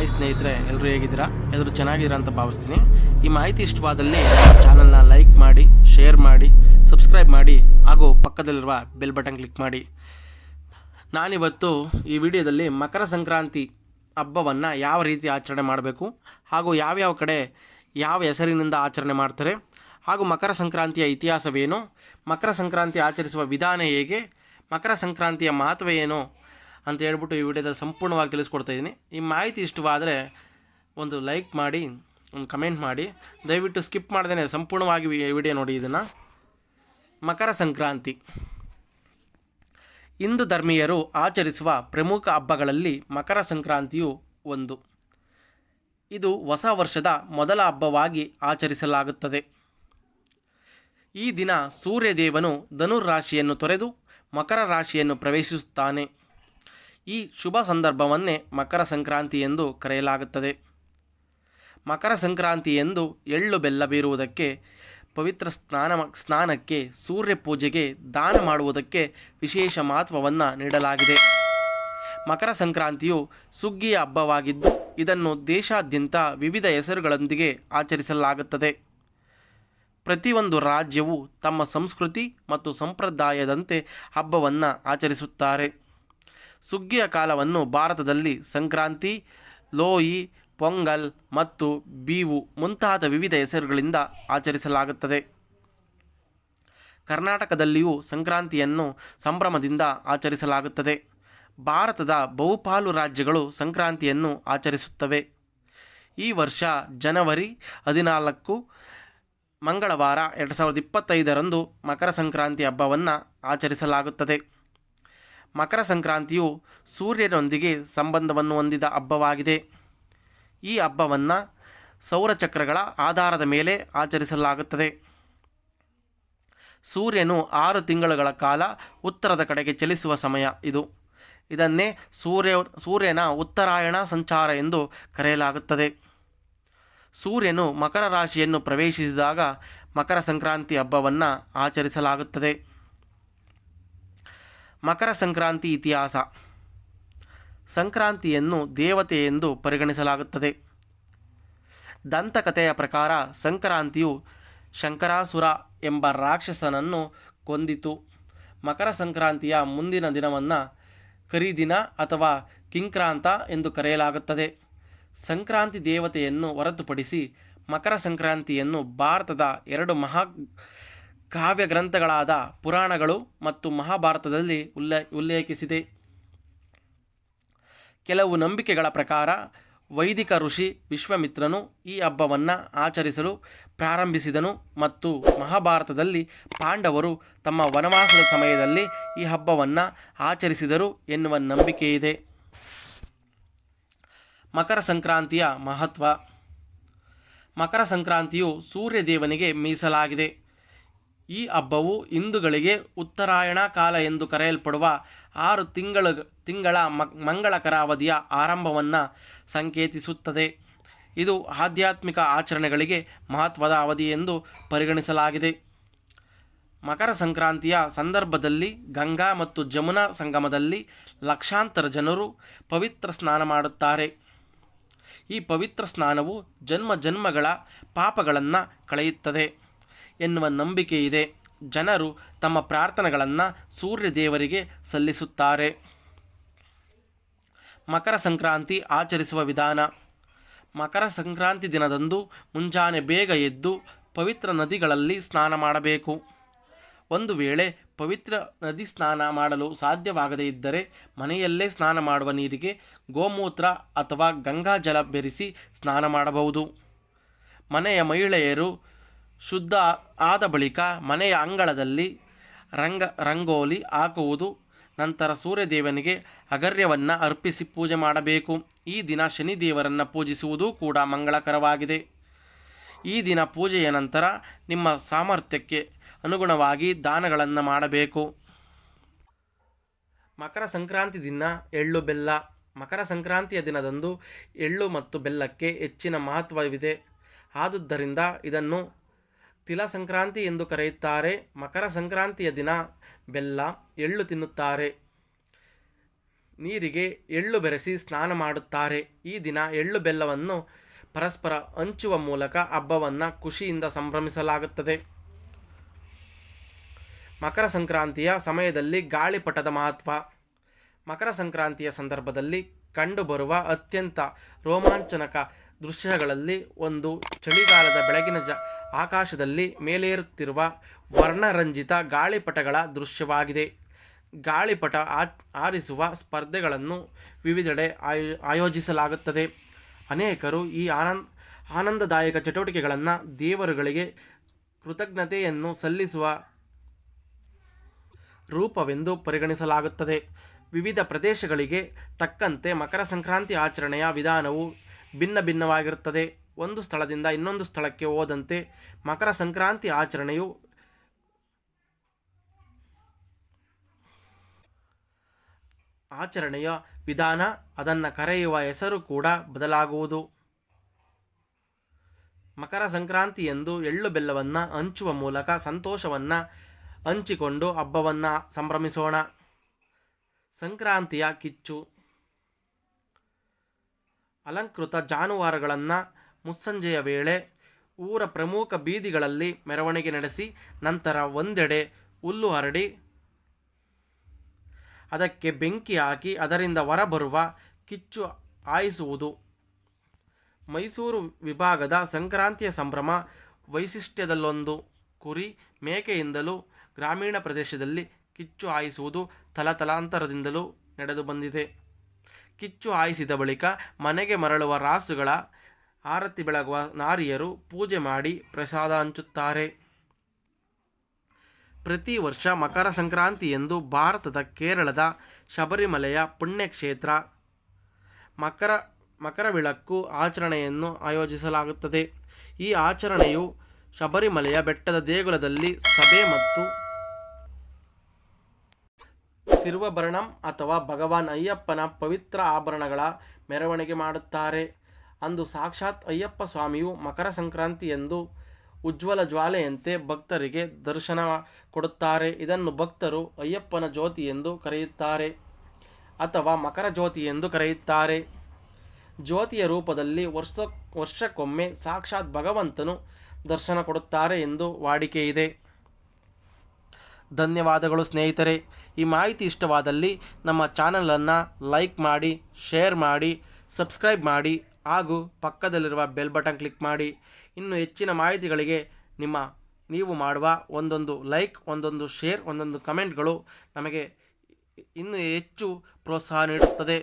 Hi ಸ್ನೇಹಿತರೆ ಎಲ್ಲರೂ ಹೇಗಿದ್ದೀರಾ? ಎಲ್ಲರೂ ಚೆನ್ನಾಗಿದ್ದೀರಾ ಅಂತ ಭಾವಿಸ್ತೀನಿ. ಈ ಮಾಹಿತಿ ಇಷ್ಟವಾದಲ್ಲಿ ಚಾನಲ್ನ ಲೈಕ್ ಮಾಡಿ, ಶೇರ್ ಮಾಡಿ, ಸಬ್ಸ್ಕ್ರೈಬ್ ಮಾಡಿ, ಹಾಗೂ ಪಕ್ಕದಲ್ಲಿರುವ ಬೆಲ್ ಬಟನ್ ಕ್ಲಿಕ್ ಮಾಡಿ. ನಾನಿವತ್ತು ಈ ವಿಡಿಯೋದಲ್ಲಿ ಮಕರ ಸಂಕ್ರಾಂತಿ ಹಬ್ಬವನ್ನು ಯಾವ ರೀತಿ ಆಚರಣೆ ಮಾಡಬೇಕು, ಹಾಗೂ ಯಾವ್ಯಾವ ಕಡೆ ಯಾವ ಹೆಸರಿನಿಂದ ಆಚರಣೆ ಮಾಡ್ತಾರೆ, ಹಾಗೂ ಮಕರ ಸಂಕ್ರಾಂತಿಯ ಇತಿಹಾಸವೇನು, ಮಕರ ಸಂಕ್ರಾಂತಿ ಆಚರಿಸುವ ವಿಧಾನ ಹೇಗೆ, ಮಕರ ಸಂಕ್ರಾಂತಿಯ ಮಹತ್ವ ಏನು ಅಂತ ಹೇಳ್ಬಿಟ್ಟು ಈ ವಿಡಿಯೋದಲ್ಲಿ ಸಂಪೂರ್ಣವಾಗಿ ತಿಳಿಸ್ಕೊಡ್ತಾ ಇದ್ದೀನಿ. ಈ ಮಾಹಿತಿ ಇಷ್ಟವಾದರೆ ಒಂದು ಲೈಕ್ ಮಾಡಿ, ಒಂದು ಕಮೆಂಟ್ ಮಾಡಿ. ದಯವಿಟ್ಟು ಸ್ಕಿಪ್ ಮಾಡ್ದೇ ಸಂಪೂರ್ಣವಾಗಿ ವಿಡಿಯೋ ನೋಡಿ ಇದನ್ನು. ಮಕರ ಸಂಕ್ರಾಂತಿ. ಹಿಂದೂ ಧರ್ಮೀಯರು ಆಚರಿಸುವ ಪ್ರಮುಖ ಹಬ್ಬಗಳಲ್ಲಿ ಮಕರ ಸಂಕ್ರಾಂತಿಯು ಒಂದು. ಇದು ಹೊಸ ವರ್ಷದ ಮೊದಲ ಹಬ್ಬವಾಗಿ ಆಚರಿಸಲಾಗುತ್ತದೆ. ಈ ದಿನ ಸೂರ್ಯದೇವನು ಧನುರ್ ರಾಶಿಯನ್ನು ತೊರೆದು ಮಕರ ರಾಶಿಯನ್ನು ಪ್ರವೇಶಿಸುತ್ತಾನೆ. ಈ ಶುಭ ಸಂದರ್ಭವನ್ನೇ ಮಕರ ಸಂಕ್ರಾಂತಿ ಎಂದು ಕರೆಯಲಾಗುತ್ತದೆ. ಮಕರ ಸಂಕ್ರಾಂತಿ ಎಂದು ಎಳ್ಳು ಬೆಲ್ಲ ಬೀರುವುದಕ್ಕೆ, ಪವಿತ್ರ ಸ್ನಾನ ಸ್ನಾನಕ್ಕೆ, ಸೂರ್ಯ ಪೂಜೆಗೆ ದಾನ ಮಾಡುವುದಕ್ಕೆ ವಿಶೇಷ ಮಹತ್ವವನ್ನು ನೀಡಲಾಗಿದೆ. ಮಕರ ಸಂಕ್ರಾಂತಿಯು ಸುಗ್ಗಿಯ ಹಬ್ಬವಾಗಿದ್ದು, ಇದನ್ನು ದೇಶಾದ್ಯಂತ ವಿವಿಧ ಹೆಸರುಗಳೊಂದಿಗೆ ಆಚರಿಸಲಾಗುತ್ತದೆ. ಪ್ರತಿಯೊಂದು ರಾಜ್ಯವು ತಮ್ಮ ಸಂಸ್ಕೃತಿ ಮತ್ತು ಸಂಪ್ರದಾಯದಂತೆ ಹಬ್ಬವನ್ನು ಆಚರಿಸುತ್ತಾರೆ. ಸುಗ್ಗಿಯ ಕಾಲವನ್ನು ಭಾರತದಲ್ಲಿ ಸಂಕ್ರಾಂತಿ ಲೋಯಿ ಪೊಂಗಲ್ ಮತ್ತು ಬೀವು ಮುಂತಾದ ವಿವಿಧ ಹೆಸರುಗಳಿಂದ ಆಚರಿಸಲಾಗುತ್ತದೆ. ಕರ್ನಾಟಕದಲ್ಲಿಯೂ ಸಂಕ್ರಾಂತಿಯನ್ನು ಸಂಭ್ರಮದಿಂದ ಆಚರಿಸಲಾಗುತ್ತದೆ. ಭಾರತದ ಬಹುಪಾಲು ರಾಜ್ಯಗಳು ಸಂಕ್ರಾಂತಿಯನ್ನು ಆಚರಿಸುತ್ತವೆ. ಈ ವರ್ಷ ಜನವರಿ ಹದಿನಾಲ್ಕು, ಮಂಗಳವಾರ ಎರಡು ಸಾವಿರದ ಇಪ್ಪತ್ತೈದರಂದು ಮಕರ ಸಂಕ್ರಾಂತಿ ಹಬ್ಬವನ್ನು ಆಚರಿಸಲಾಗುತ್ತದೆ. ಮಕರ ಸಂಕ್ರಾಂತಿಯು ಸೂರ್ಯನೊಂದಿಗೆ ಸಂಬಂಧವನ್ನು ಹೊಂದಿದ ಹಬ್ಬವಾಗಿದೆ. ಈ ಹಬ್ಬವನ್ನು ಸೌರಚಕ್ರಗಳ ಆಧಾರದ ಮೇಲೆ ಆಚರಿಸಲಾಗುತ್ತದೆ. ಸೂರ್ಯನು ಆರು ತಿಂಗಳುಗಳ ಕಾಲ ಉತ್ತರದ ಕಡೆಗೆ ಚಲಿಸುವ ಸಮಯ ಇದು. ಇದನ್ನೇ ಸೂರ್ಯ, ಸೂರ್ಯನ ಉತ್ತರಾಯಣ ಸಂಚಾರ ಎಂದು ಕರೆಯಲಾಗುತ್ತದೆ. ಸೂರ್ಯನು ಮಕರ ರಾಶಿಯನ್ನು ಪ್ರವೇಶಿಸಿದಾಗ ಮಕರ ಸಂಕ್ರಾಂತಿ ಹಬ್ಬವನ್ನು ಆಚರಿಸಲಾಗುತ್ತದೆ. ಮಕರ ಸಂಕ್ರಾಂತಿ ಇತಿಹಾಸ. ಸಂಕ್ರಾಂತಿಯನ್ನು ದೇವತೆ ಎಂದು ಪರಿಗಣಿಸಲಾಗುತ್ತದೆ. ದಂತಕಥೆಯ ಪ್ರಕಾರ ಸಂಕ್ರಾಂತಿಯು ಶಂಕರಾಸುರ ಎಂಬ ರಾಕ್ಷಸನನ್ನು ಕೊಂದಿತು. ಮಕರ ಸಂಕ್ರಾಂತಿಯ ಮುಂದಿನ ದಿನವನ್ನು ಕರಿದಿನ ಅಥವಾ ಕಿಂಕ್ರಾಂತ ಎಂದು ಕರೆಯಲಾಗುತ್ತದೆ. ಸಂಕ್ರಾಂತಿ ದೇವತೆಯನ್ನು ಹೊರತುಪಡಿಸಿ ಮಕರ ಸಂಕ್ರಾಂತಿಯನ್ನು ಭಾರತದ ಎರಡು ಮಹಾ ಕಾವ್ಯ ಗ್ರಂಥಗಳಾದ ಪುರಾಣಗಳು ಮತ್ತು ಮಹಾಭಾರತದಲ್ಲಿ ಉಲ್ಲೇ, ಉಲ್ಲೇಖಿಸಿದೆ. ಕೆಲವು ನಂಬಿಕೆಗಳ ಪ್ರಕಾರ ವೈದಿಕ ಋಷಿ ವಿಶ್ವಮಿತ್ರನು ಈ ಹಬ್ಬವನ್ನು ಆಚರಿಸಲು ಪ್ರಾರಂಭಿಸಿದನು ಮತ್ತು ಮಹಾಭಾರತದಲ್ಲಿ ಪಾಂಡವರು ತಮ್ಮ ವನವಾಸದ ಸಮಯದಲ್ಲಿ ಈ ಹಬ್ಬವನ್ನು ಆಚರಿಸಿದರು ಎನ್ನುವ ನಂಬಿಕೆ ಇದೆ. ಮಕರ ಸಂಕ್ರಾಂತಿಯ ಮಹತ್ವ. ಮಕರ ಸಂಕ್ರಾಂತಿಯು ಸೂರ್ಯದೇವನಿಗೆ ಮೀಸಲಾಗಿದೆ. ಈ ಹಬ್ಬವು ಹಿಂದೂಗಳಿಗೆ ಉತ್ತರಾಯಣ ಕಾಲ ಎಂದು ಕರೆಯಲ್ಪಡುವ ಆರು ತಿಂಗಳ ತಿಂಗಳ ಮಂಗಳಕರ ಅವಧಿಯ ಆರಂಭವನ್ನು ಸಂಕೇತಿಸುತ್ತದೆ. ಇದು ಆಧ್ಯಾತ್ಮಿಕ ಆಚರಣೆಗಳಿಗೆ ಮಹತ್ವದ ಅವಧಿ ಎಂದು ಪರಿಗಣಿಸಲಾಗಿದೆ. ಮಕರ ಸಂಕ್ರಾಂತಿಯ ಸಂದರ್ಭದಲ್ಲಿ ಗಂಗಾ ಮತ್ತು ಜಮುನಾ ಸಂಗಮದಲ್ಲಿ ಲಕ್ಷಾಂತರ ಜನರು ಪವಿತ್ರ ಸ್ನಾನ ಮಾಡುತ್ತಾರೆ. ಈ ಪವಿತ್ರ ಸ್ನಾನವು ಜನ್ಮ ಜನ್ಮಗಳ ಪಾಪಗಳನ್ನು ಕಳೆಯುತ್ತದೆ. ಎನ್ನುವ ನಂಬಿಕೆ ಇದೆ. ಜನರು ತಮ್ಮ ಪ್ರಾರ್ಥನೆಗಳನ್ನು ಸೂರ್ಯ ದೇವರಿಗೆ ಸಲ್ಲಿಸುತ್ತಾರೆ. ಮಕರ ಸಂಕ್ರಾಂತಿ ಆಚರಿಸುವ ವಿಧಾನ. ಮಕರ ಸಂಕ್ರಾಂತಿ ದಿನದಂದು ಮುಂಜಾನೆ ಬೇಗ ಎದ್ದು ಪವಿತ್ರ ನದಿಗಳಲ್ಲಿ ಸ್ನಾನ ಮಾಡಬೇಕು. ಒಂದು ವೇಳೆ ಪವಿತ್ರ ನದಿ ಸ್ನಾನ ಮಾಡಲು ಸಾಧ್ಯವಾಗದೇ ಇದ್ದರೆ ಮನೆಯಲ್ಲೇ ಸ್ನಾನ ಮಾಡುವ ನೀರಿಗೆ ಗೋಮೂತ್ರ ಅಥವಾ ಗಂಗಾಜಲ ಬೆರೆಸಿ ಸ್ನಾನ ಮಾಡಬಹುದು. ಮನೆಯ ಮಹಿಳೆಯರು ಶುದ್ಧ ಆದ ಬಳಿಕ ಮನೆಯ ಅಂಗಳದಲ್ಲಿ ರಂಗ, ರಂಗೋಲಿ ಹಾಕುವುದು. ನಂತರ ಸೂರ್ಯದೇವನಿಗೆ ಅಗರ್ಯವನ್ನು ಅರ್ಪಿಸಿ ಪೂಜೆ ಮಾಡಬೇಕು. ಈ ದಿನ ಶನಿದೇವರನ್ನು ಪೂಜಿಸುವುದು ಕೂಡ ಮಂಗಳಕರವಾಗಿದೆ. ಈ ದಿನ ಪೂಜೆಯ ನಂತರ ನಿಮ್ಮ ಸಾಮರ್ಥ್ಯಕ್ಕೆ ಅನುಗುಣವಾಗಿ ದಾನಗಳನ್ನು ಮಾಡಬೇಕು. ಮಕರ ಸಂಕ್ರಾಂತಿ ದಿನ ಎಳ್ಳು ಬೆಲ್ಲ. ಮಕರ ಸಂಕ್ರಾಂತಿಯ ದಿನದಂದು ಎಳ್ಳು ಮತ್ತು ಬೆಲ್ಲಕ್ಕೆ ಹೆಚ್ಚಿನ ಮಹತ್ವವಿದೆ. ಆದುದರಿಂದ ಇದನ್ನು ತಿಲ ಸಂಕ್ರಾಂತಿ ಎಂದು ಕರೆಯುತ್ತಾರೆ. ಮಕರ ಸಂಕ್ರಾಂತಿಯ ದಿನ ಬೆಲ್ಲ, ಎಳ್ಳು ತಿನ್ನುತ್ತಾರೆ. ನೀರಿಗೆ ಎಳ್ಳು ಬೆರೆಸಿ ಸ್ನಾನ ಮಾಡುತ್ತಾರೆ. ಈ ದಿನ ಎಳ್ಳು ಬೆಲ್ಲವನ್ನು ಪರಸ್ಪರ ಹಂಚುವ ಮೂಲಕ ಹಬ್ಬವನ್ನು ಖುಷಿಯಿಂದ ಸಂಭ್ರಮಿಸಲಾಗುತ್ತದೆ. ಮಕರ ಸಂಕ್ರಾಂತಿಯ ಸಮಯದಲ್ಲಿ ಗಾಳಿಪಟದ ಮಹತ್ವ. ಮಕರ ಸಂಕ್ರಾಂತಿಯ ಸಂದರ್ಭದಲ್ಲಿ ಕಂಡುಬರುವ ಅತ್ಯಂತ ರೋಮಾಂಚನಕ ದೃಶ್ಯಗಳಲ್ಲಿ ಒಂದು ಚಳಿಗಾಲದ ಬೆಳಗಿನ ಜ, ಆಕಾಶದಲ್ಲಿ ಮೇಲೇರುತ್ತಿರುವ ವರ್ಣರಂಜಿತ ಗಾಳಿಪಟಗಳ ದೃಶ್ಯವಾಗಿದೆ. ಗಾಳಿಪಟ ಆರಿಸುವ ಸ್ಪರ್ಧೆಗಳನ್ನು ವಿವಿಧೆಡೆ ಆಯೋ, ಆಯೋಜಿಸಲಾಗುತ್ತದೆ. ಅನೇಕರು ಈ ಆನಂದ, ಆನಂದದಾಯಕ ಚಟುವಟಿಕೆಗಳನ್ನು ದೇವರುಗಳಿಗೆ ಕೃತಜ್ಞತೆಯನ್ನು ಸಲ್ಲಿಸುವ ರೂಪವೆಂದು ಪರಿಗಣಿಸಲಾಗುತ್ತದೆ. ವಿವಿಧ ಪ್ರದೇಶಗಳಿಗೆ ತಕ್ಕಂತೆ ಮಕರ ಸಂಕ್ರಾಂತಿ ಆಚರಣೆಯ ವಿಧಾನವು ಭಿನ್ನ ಭಿನ್ನವಾಗಿರುತ್ತದೆ. ಒಂದು ಸ್ಥಳದಿಂದ ಇನ್ನೊಂದು ಸ್ಥಳಕ್ಕೆ ಹೋದಂತೆ ಮಕರ ಸಂಕ್ರಾಂತಿ ಆಚರಣೆಯು ಆಚರಣೆಯ ವಿಧಾನ. ಅದನ್ನು ಕರೆಯುವ ಹೆಸರು ಕೂಡ ಬದಲಾಗುವುದು. ಮಕರ ಸಂಕ್ರಾಂತಿ ಎಂದು ಎಳ್ಳು ಬೆಲ್ಲವನ್ನು ಹಂಚುವ ಮೂಲಕ ಸಂತೋಷವನ್ನು ಹಂಚಿಕೊಂಡು ಹಬ್ಬವನ್ನು ಸಂಭ್ರಮಿಸೋಣ. ಸಂಕ್ರಾಂತಿಯ ಕಿಚ್ಚು. ಅಲಂಕೃತ ಜಾನುವಾರುಗಳನ್ನು ಮುಸ್ಸಂಜೆಯ ವೇಳೆ ಊರ ಪ್ರಮುಖ ಬೀದಿಗಳಲ್ಲಿ ಮೆರವಣಿಗೆ ನಡೆಸಿ ನಂತರ ಒಂದೆಡೆ ಹುಲ್ಲು ಹರಡಿ ಅದಕ್ಕೆ ಬೆಂಕಿ ಹಾಕಿ ಅದರಿಂದ ಹೊರಬರುವ ಕಿಚ್ಚು ಹಾಯಿಸುವುದು. ಮೈಸೂರು ವಿಭಾಗದ ಸಂಕ್ರಾಂತಿಯ ಸಂಭ್ರಮ ವೈಶಿಷ್ಟ್ಯದಲ್ಲೊಂದು ಕುರಿ ಮೇಕೆಯಿಂದಲೂ ಗ್ರಾಮೀಣ ಪ್ರದೇಶದಲ್ಲಿ ಕಿಚ್ಚು ಹಾಯಿಸುವುದು ತಲತಲಾಂತರದಿಂದಲೂ ನಡೆದು ಬಂದಿದೆ. ಕಿಚ್ಚು ಹಾಯಿಸಿದ ಬಳಿಕ ಮನೆಗೆ ಮರಳುವ ರಾಸುಗಳ ಆರತಿ ಬೆಳಗುವ ನಾರಿಯರು ಪೂಜೆ ಮಾಡಿ ಪ್ರಸಾದ ಹಂಚುತ್ತಾರೆ. ಪ್ರತಿ ವರ್ಷ ಮಕರ ಸಂಕ್ರಾಂತಿ ಎಂದು ಭಾರತದ ಕೇರಳದ ಶಬರಿಮಲೆಯ ಪುಣ್ಯಕ್ಷೇತ್ರ ಮಕರ ಮಕರ ವಿಳಕ್ಕು ಆಚರಣೆಯನ್ನು ಆಯೋಜಿಸಲಾಗುತ್ತದೆ. ಈ ಆಚರಣೆಯು ಶಬರಿಮಲೆಯ ಬೆಟ್ಟದ ದೇಗುಲದಲ್ಲಿ ಸಭೆ ಮತ್ತು ತಿರುವಭರಣಂ ಅಥವಾ ಭಗವಾನ್ ಅಯ್ಯಪ್ಪನ ಪವಿತ್ರ ಆಭರಣಗಳ ಮೆರವಣಿಗೆ ಮಾಡುತ್ತಾರೆ. ಅಂದು ಸಾಕ್ಷಾತ್ ಅಯ್ಯಪ್ಪ ಸ್ವಾಮಿಯು ಮಕರ ಸಂಕ್ರಾಂತಿ ಎಂದು ಉಜ್ವಲ ಜ್ವಾಲೆಯಂತೆ ಭಕ್ತರಿಗೆ ದರ್ಶನ ಕೊಡುತ್ತಾರೆ. ಇದನ್ನು ಭಕ್ತರು ಅಯ್ಯಪ್ಪನ ಜ್ಯೋತಿ ಎಂದು ಕರೆಯುತ್ತಾರೆ ಅಥವಾ ಮಕರ ಜ್ಯೋತಿ ಎಂದು ಕರೆಯುತ್ತಾರೆ. ಜ್ಯೋತಿಯ ರೂಪದಲ್ಲಿ ವರ್ಷ, ವರ್ಷಕ್ಕೊಮ್ಮೆ ಸಾಕ್ಷಾತ್ ಭಗವಂತನು ದರ್ಶನ ಕೊಡುತ್ತಾರೆ ಎಂದು ವಾಡಿಕೆ ಇದೆ. ಧನ್ಯವಾದಗಳು ಸ್ನೇಹಿತರೆ. ಈ ಮಾಹಿತಿ ಇಷ್ಟವಾದಲ್ಲಿ ನಮ್ಮ ಚಾನಲನ್ನು ಲೈಕ್ ಮಾಡಿ, ಶೇರ್ ಮಾಡಿ, ಸಬ್ಸ್ಕ್ರೈಬ್ ಮಾಡಿ ಹಾಗೂ ಪಕ್ಕದಲ್ಲಿರುವ ಬೆಲ್ ಬಟನ್ ಕ್ಲಿಕ್ ಮಾಡಿ. ಇನ್ನು ಹೆಚ್ಚಿನ ಮಾಹಿತಿಗಳಿಗೆ ನಿಮ್ಮ, ನೀವು ಮಾಡುವ ಒಂದೊಂದು ಲೈಕ್, ಒಂದೊಂದು ಶೇರ್, ಒಂದೊಂದು ಕಮೆಂಟ್ಗಳು ನಮಗೆ ಇನ್ನೂ ಹೆಚ್ಚು ಪ್ರೋತ್ಸಾಹ ನೀಡುತ್ತದೆ.